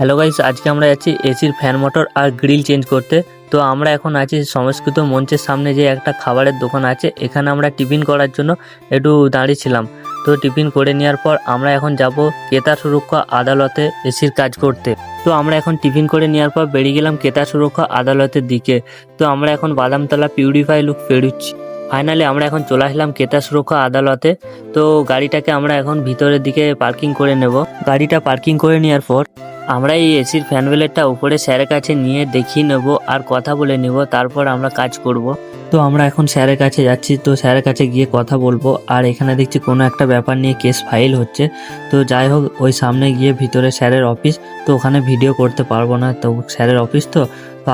Hello guys আজকে আমরা যাচ্ছি এসির ফ্যান মোটর আর গ্রিল চেঞ্জ করতে। তো আমরা এখন আছি সংস্কৃত মঞ্চের সামনে যে একটা খাবারের দোকান আছে, এখানে আমরা টিফিন করার জন্য একটু দাঁড়িয়েছিলাম। তো টিফিন করে নেওয়ার পর আমরা এখন যাব ক্রেতা সুরক্ষা আদালতে এসির কাজ করতে। তো আমরা এখন টিফিন করে নেওয়ার পর বেরিয়ে গেলাম ক্রেতা সুরক্ষা আদালতের দিকে। তো আমরা এখন বাদামতলা পিউরিফাই লুক পেরুচ্ছি ফাইনালি আমরা এখন চলে আসলাম ক্রেতা সুরক্ষা আদালতে। তো গাড়িটাকে আমরা এখন ভিতরের দিকে পার্কিং করে নেব। গাড়িটা পার্কিং করে নেওয়ার পর আমরা এই এসির ফ্যান ব্লেডটা উপরে স্যারের কাছে নিয়ে দেখিয়ে নেব আর কথা বলে নেব, তারপর আমরা কাজ করব। তো আমরা এখন স্যারের কাছে যাচ্ছি, তো স্যারের কাছে গিয়ে কথা বলব। আর এখানে দেখছি কোনো একটা ব্যাপার নিয়ে কেস ফাইল হচ্ছে। তো যাই হোক, ওই সামনে গিয়ে ভিতরে স্যারের অফিস তো ওখানে ভিডিও করতে পারব না। তো স্যারের অফিস তো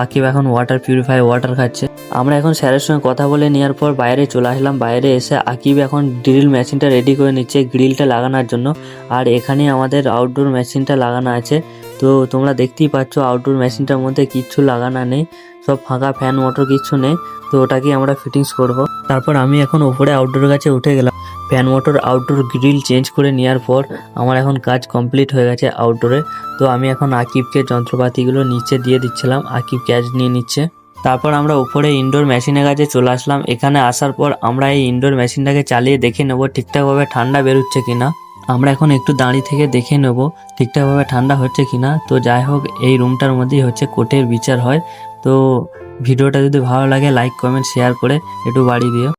আকিব এখন ওয়াটার পিউরিফাই ওয়াটার খাচ্ছে। আমরা এখন স্যারের সঙ্গে কথা বলে নেওয়ার পর বাইরে চলে আসলাম। বাইরে এসে আকিব এখন ড্রিল মেশিনটা রেডি করে নিচ্ছে গ্রিলটা লাগানোর জন্য। আর এখানে আমাদের আউটডোর মেশিনটা লাগানো আছে। তো তোমরা দেখতেই পাচ্ছ আউটডোর মেশিনটার মধ্যে কিচ্ছু লাগানো নেই। সব ফাঁকা ফ্যান মোটর কিচ্ছু নেই। তো ওটাকে আমরা ফিটিংস করব। তারপর আমি এখন উপরে আউটডোর কাছে উঠে গেলাম। Fan motor outdoor grill change করে নেওয়ার পর আমার এখন কাজ কমপ্লিট হয়ে গেছে আউটডোরে তো আমি এখন আকিবকে যন্ত্রপাতিগুলো নিচে দিয়ে দিচ্ছিলাম। আকিব ক্যাচ নিয়ে নিচ্ছে। তারপর আমরা উপরে ইনডোর মেশিনের কাছে চলে আসলাম। এখানে আসার পর আমরা এই ইনডোর মেশিনটাকে চালিয়ে দেখে নেব ঠিকঠাকভাবে ঠান্ডা বেরোচ্ছে কিনা। আমরা এখন একটু দাঁড়িয়ে থেকে দেখে নেব ঠিকঠাকভাবে ঠান্ডা হচ্ছে কিনা। তো যাই হোক, এই রুমটার মধ্যেই হচ্ছে কোর্টের বিচার হয়। তো ভিডিওটা যদি ভালো লাগে লাইক কমেন্ট শেয়ার করে একটু বাড়িয়ে দিও।